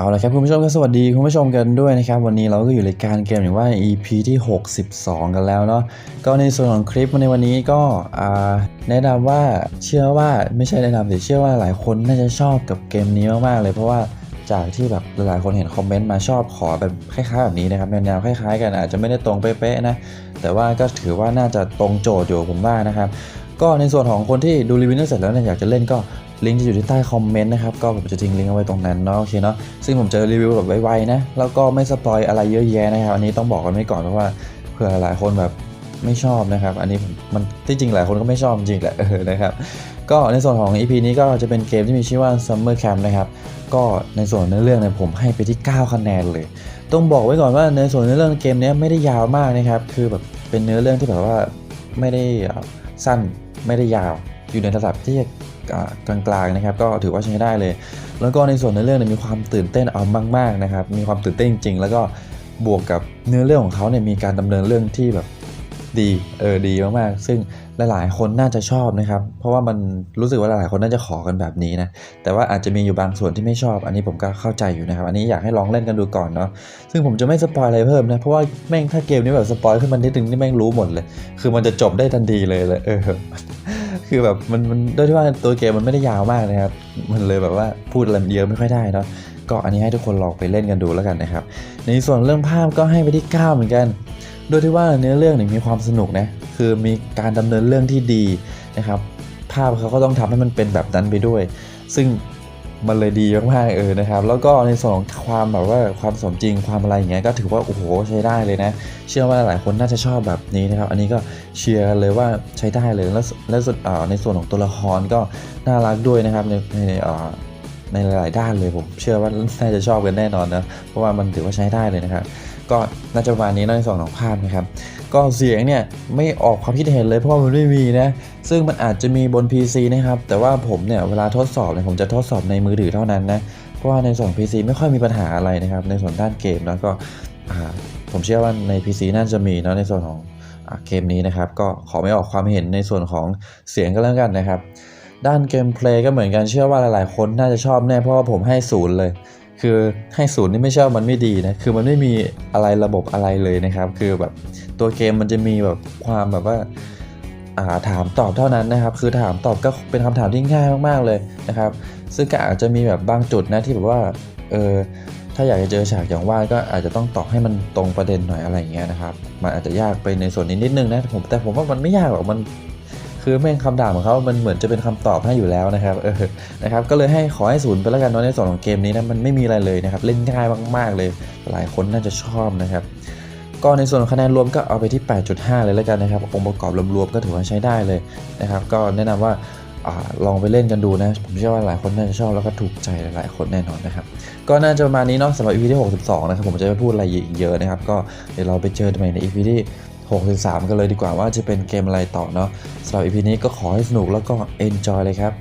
เอาละครับคุณผู้ชมก็สวัสดีคุณผู้ชมกันด้วยนะครับ วันนี้เราก็อยู่ในการเกมอย่างว่า EP ที่ 62 กันแล้วเนาะก็ในส่วนของคลิปในวันนี้ก็อาแนะนำว่าเชื่อว่าไม่ใช่แนะนำแต่เชื่อว่าหลายคนน่าจะชอบกับเกมนี้มากๆเลยเพราะว่าจากที่แบบหลายคนเห็นคอมเมนต์มาชอบขอแบบคล้ายๆแบบนี้นะครับแนวๆคล้ายๆกันอาจจะไม่ได้ตรงเป๊ะๆนะแต่ว่าก็ถือว่าน่าจะตรงโจทย์อยู่ผมว่านะครับก็ในส่วนของคนที่ดูรีวิวเสร็จแล้วเนี่ยอยากจะเล่นก็ ลิงก์จะอยู่ที่ใต้คอมเมนต์นะครับ ก็ผมจะทิ้งลิงก์เอาไว้ตรงนั้นเนาะโอเคเนาะซึ่งผมจะรีวิวแบบไวๆนะ แล้วก็ไม่สปอยอะไรเยอะแยะนะครับ อันนี้ต้องบอกกันไว้ก่อนเพราะว่าเผื่อหลายคนแบบไม่ชอบนะครับ อันนี้มันที่จริงหลายคนก็ไม่ชอบจริงแหละเออนะครับ ก็ในส่วนของ EP นี้ก็จะเป็นเกมที่มีชื่อว่า Summer Camp นะครับ ก็ในส่วนเนื้อเรื่องเนี่ยผมให้ไปที่ 9 คะแนนเลย ต้องบอกไว้ก่อนว่าในส่วนเนื้อเรื่องเกมนี้ไม่ได้ยาวมากนะครับ คือแบบเป็นเนื้อเรื่องที่แบบว่าไม่ได้สั้นไม่ได้ยาว อยู่ในระดับที่ กลางๆนะครับ ก็ถือว่าใช้ได้เลย แล้วก็ในส่วนเนื้อเรื่องเนี่ยมีความตื่นเต้นเอามากๆนะครับ มีความตื่นเต้นจริงๆแล้วก็บวกกับเนื้อเรื่องของเขาเนี่ยมีการดำเนินเรื่องที่แบบดีเออดีมากๆ ซึ่งหลายๆ คนน่าจะชอบนะครับ เพราะว่ามันรู้สึกว่าหลายๆคนน่าจะขอกันแบบนี้นะ แต่ว่าอาจจะมีอยู่บางส่วนที่ไม่ชอบ อันนี้ผมก็เข้าใจอยู่นะครับ อันนี้อยากให้ลองเล่นกันดูก่อนเนาะ ซึ่งผมจะไม่สปอยอะไรเพิ่มนะ เพราะว่าแม่งถ้าเกมนี้แบบสปอยขึ้นมานิดนึงนี่แม่งรู้หมดเลย คือมันจะจบได้ทันทีเลยเลย เออ คือแบบมันมันด้วยที่ว่าตัวเกมมันไม่ได้ยาวมากนะครับ มันเลยแบบว่าพูดอะไรเยอะไม่ค่อยได้เนาะก็อันนี้ให้ทุกคนลองไปเล่นกันดูแล้วกันนะครับ ในส่วนเรื่องภาพก็ให้ไปที่ 9 เหมือนกัน โดยที่ว่าเนื้อเรื่องเนี่ยมีความสนุกนะ คือมีการดำเนินเรื่องที่ดีนะครับ ภาพเขาก็ต้องทำให้มันเป็นแบบนั้นไปด้วย ซึ่ง มันเลยดีมากๆเออนะครับ แล้วก็ในส่วนของความแบบว่าความสมจริงความอะไรอย่างเงี้ยก็ถือว่าโอ้โหใช้ได้เลยนะ เชื่อว่าหลายคนน่าจะชอบแบบนี้นะครับ อันนี้ก็เชียร์เลยว่าใช้ได้เลยแล้วและสุดในส่วนของตัวละครก็น่ารักด้วยนะครับในในอ่า ในหลายๆด้านเลยผมเชื่อว่าน่าจะชอบกันแน่นอนนะเพราะว่ามันถือว่าใช้ได้เลยนะครับก็น่าจะประมาณนี้ในส่วนของภาพนะครับ ก็เสียงเนี่ยไม่ออกความคิดเห็นเลยเพราะว่ามันไม่มีนะ ซึ่งมันอาจจะมีบน PC นะครับ แต่ว่าผมเนี่ยเวลาทดสอบเนี่ยผมจะทดสอบในมือถือเท่านั้นนะ เพราะว่าในส่วน PC ไม่ค่อยมีปัญหาอะไรนะครับ ในส่วนด้านเกมแล้วก็ผมเชื่อว่าใน PC น่าจะมีเนาะในส่วนของอเกมนี้นะครับ ก็ขอไม่ออกความเห็นในส่วนของเสียงก็แล้วกันนะครับ ด้านเกมเพลย์ก็เหมือนกันเชื่อว่าหลายๆ คนน่าจะชอบแน่เพราะว่าผมให้ศูนย์เลย คือให้ศูนย์นี่ไม่ใช่ว่ามันไม่ดีนะคือมันไม่มีอะไรระบบอะไรเลยนะครับ คือแบบตัวเกมมันจะมีแบบความแบบว่าาถามตอบเท่านั้นนะครับ คือถามตอบก็เป็นคำถามที่ง่ายมากๆเลยนะครับ ซึ่งก็อาจจะมีแบบบางจุดนะที่แบบว่าเออถ้าอยากจะเจอฉากอย่างว่าก็อาจจะต้องตอบให้มันตรงประเด็นหน่อยอะไรอย่างเงี้ยนะครับ มันอาจจะยากไปในส่วนนี้นิดนึงนะผมแต่ผมว่ามันไม่ยากหรอกมัน คือแม่งคำถามของเขามันเหมือนจะเป็นคำตอบให้อยู่แล้วนะครับเออนะครับก็เลยให้ขอให้ศูนย์ไปแล้วกันเนาะในส่วนของเกมนี้นะมันไม่มีอะไรเลยนะครับ เล่นง่ายมากๆเลย หลายคนน่าจะชอบนะครับก็ในส่วนของคะแนนรวมก็เอาไปที่ 8.5 เลยแล้วกันนะครับองค์ประกอบรวมๆก็ถือว่าใช้ได้เลยนะครับก็แนะนำว่าอลองไปเล่นกันดูนะ ผมเชื่อว่าหลายคนน่าจะชอบแล้วก็ถูกใจหลายๆคนแน่นอนนะครับ ก็น่าจะประมาณนี้เนาะสำหรับ EP ที่ 62 นะครับ ผมจะไม่พูดอะไรอีกเยอะนะครับ ก็เดี๋ยวเราไปเจอกันใหม่ใน EP ที่ 63 กันเลยดีกว่าว่าจะเป็นเกมอะไรต่อเนาะสำหรับ EP นี้ก็ขอให้สนุกแล้วก็ enjoy เลยครับ